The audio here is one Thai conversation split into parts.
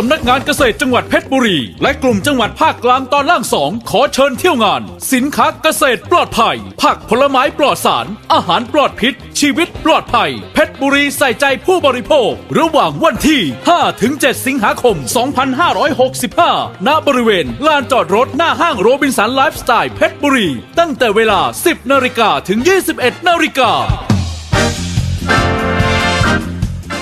สำนักงานเกษตรจังหวัดเพชรบุรี และกลุ่มจังหวัดภาคกลางตอนล่างสองขอเชิญเที่ยวงาน สินค้าเกษตรปลอดภัยผักผลไม้ปลอดสาร อาหารปลอดพิษ ชีวิตปลอดภัย เพชรบุรีใส่ใจผู้บริโภค ระหว่างวันที่5ถึง7สิงหาคม 2565 ณ บริเวณลานจอดรถหน้าห้างโรบินสันไลฟ์สไตล์เพชรบุรี ตั้งแต่เวลา 10 นาฬิกาถึง 21 นาฬิกา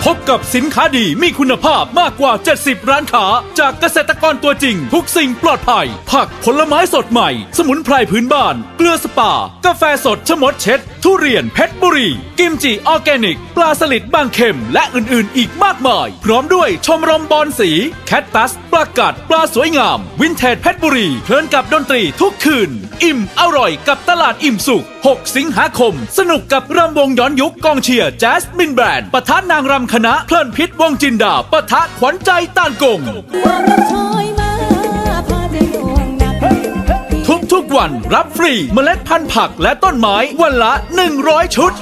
พบกับสินค้าดีมีคุณภาพมากกว่า 70 ร้านค้า จากเกษตรกรตัวจริง ทุกสิ่งปลอดภัย ผักผลไม้สดใหม่ สมุนไพรพื้นบ้าน เกลือสปา กาแฟสดชะมดเช็ด ทุเรียนเพชรบุรี กิมจิออร์แกนิก ปลาสลิดบางเข็ม และอื่น ๆ อีกมากมาย พร้อมด้วยชมรมบอลสี แคตตัสปลากัดปลาสวยงาม วินเทจเพชรบุรี เพลินกับดนตรีทุกคืน อิ่มอร่อยกับตลาดอิ่มสุข 6 สิงหาคม สนุกกับรำวงย้อนยุคกองเชียร์แจ๊สมินแบรนด์ปะทะนางรำคณะเพลินพิษวงจินดาปะทะขวัญใจต้านกง วัน รับฟรีเมล็ดพันธุ์ผักและต้นไม้วันละ 100 ชุด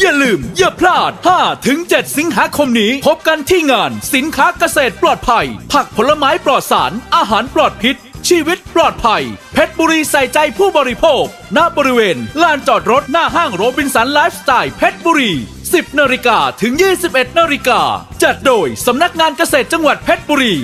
อย่าลืม อย่าพลาด5ถึง7สิงหาคมนี้ พบกันที่งานสินค้าเกษตรปลอดภัย ผักผลไม้ปลอดสาร อาหารปลอดพิษชีวิตปลอดภัย เพชรบุรีใส่ใจผู้บริโภค ณ บริเวณ ลานจอดรถหน้าห้างโรบินสันไลฟ์สไตล์เพชรบุรี 10นาฬิกาถึง 21นาฬิกาจัดโดยสำนักงานเกษตรจังหวัดเพชรบุรี